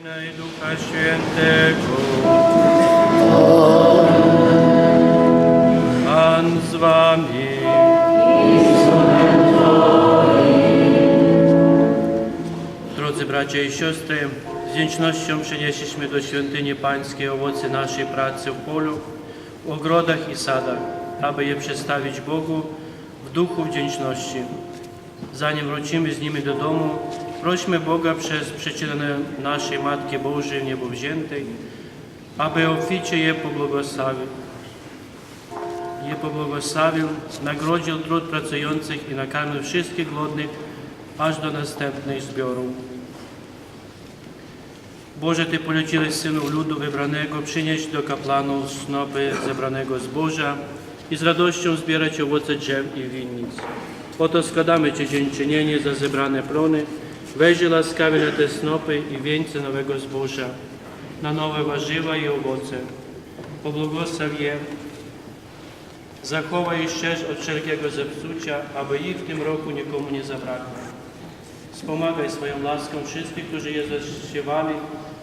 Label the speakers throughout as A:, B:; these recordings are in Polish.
A: Syna i Ducha Świętego. Pan z wami. Drodzy bracia i siostry, z wdzięcznością przynieśliśmy do świątyni Pańskiej owoce naszej pracy w polu, w ogrodach i sadach, aby je przedstawić Bogu w duchu wdzięczności. Zanim wrócimy z nimi do domu, prośmy Boga przez przyczynę naszej Matki Bożej Niebowziętej, aby obficie je pobłogosławił. Je pobłogosławił, nagrodził trud pracujących i nakarmił wszystkich głodnych, aż do następnych zbiorów. Boże, Ty poleciłeś synów ludu wybranego przynieść do kaplanów snopy zebranego zboża i z radością zbierać owoce drzew i winnic. Oto składamy Ci dziękczynienie za zebrane plony. Weź łaskawie na te snopy i wieńce nowego zboża, na nowe warzywa i owoce. Pobłogosław je, zachowaj i strzeż od wszelkiego zepsucia, aby ich w tym roku nikomu nie zabrakło. Wspomagaj swoją laską wszystkich, którzy je zasiewali,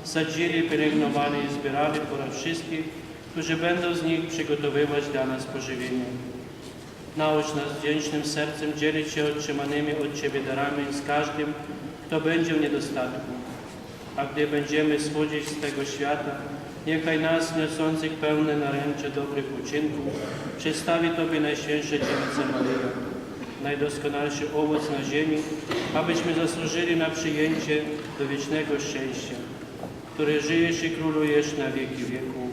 A: sadzili, pielęgnowali i zbierali oraz wszystkich, którzy będą z nich przygotowywać dla nas pożywienie. Naucz nas wdzięcznym sercem dzielić się otrzymanymi od Ciebie darami z każdym, kto będzie w niedostatku. A gdy będziemy schodzić z tego świata, niechaj nas, niosących pełne naręcze dobrych uczynków, przedstawi Tobie Najświętsza Dziewica Maryja, najdoskonalszy owoc na ziemi, abyśmy zasłużyli na przyjęcie do wiecznego szczęścia, który żyjesz i królujesz na wieki wieków.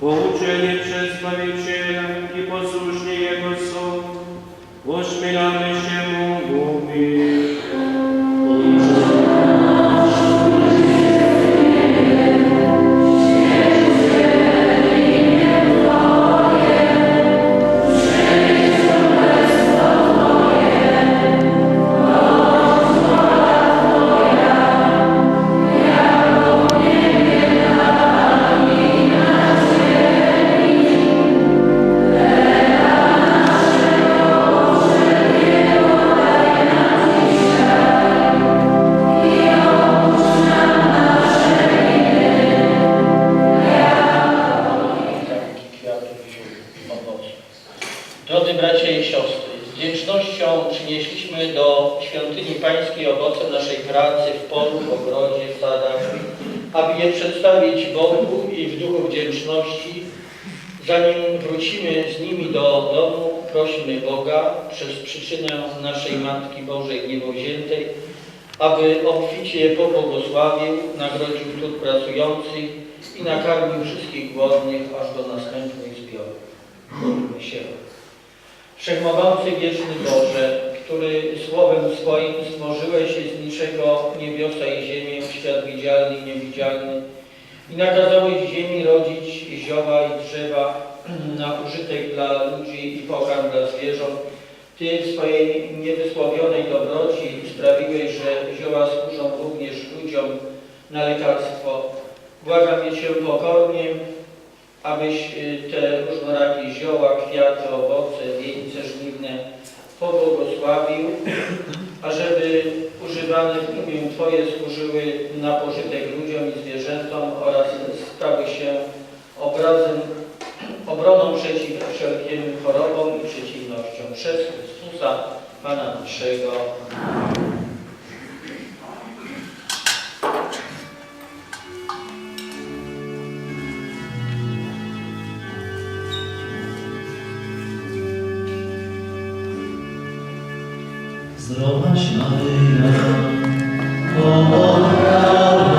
A: Poučenje čespaviće i poslušnije gospod, ošmila mišemu
B: bracia i siostry, z wdzięcznością przynieśliśmy do świątyni Pańskiej owoce naszej pracy w polu, w ogrodzie, w sadach, aby je przedstawić Bogu i w duchu wdzięczności. Zanim wrócimy z nimi do domu, prosimy Boga przez przyczynę naszej Matki Bożej Niebowziętej, aby obficie je pobłogosławił, nagrodził trud pracujących i nakarmił wszystkich głodnych aż do następnych zbiorów. Módlmy się. Wszechmogący wieczny Boże, który słowem swoim stworzyłeś z niczego niebiosa i ziemię, świat widzialny i niewidzialny i nakazałeś ziemi rodzić zioła i drzewa na użytek dla ludzi i pokarm dla zwierząt. Ty w swojej niewysłowionej dobroci sprawiłeś, że zioła służą również ludziom na lekarstwo. Błagam Cię pokornie, abyś y, te różnorakie zioła, kwiaty, owoce, pobłogosławił, ażeby używane w imię Twoje służyły na pożytek ludziom i zwierzętom oraz stały się obrazem, obroną przeciw wszelkim chorobom i przeciwnościom przez Chrystusa, Pana naszego.
C: Zdrowaś Maryja, pełna